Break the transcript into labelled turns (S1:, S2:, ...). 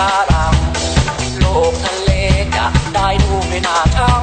S1: ฝรัง
S2: โล
S1: กทะเลกะได้ดูไม่น่าทั้ง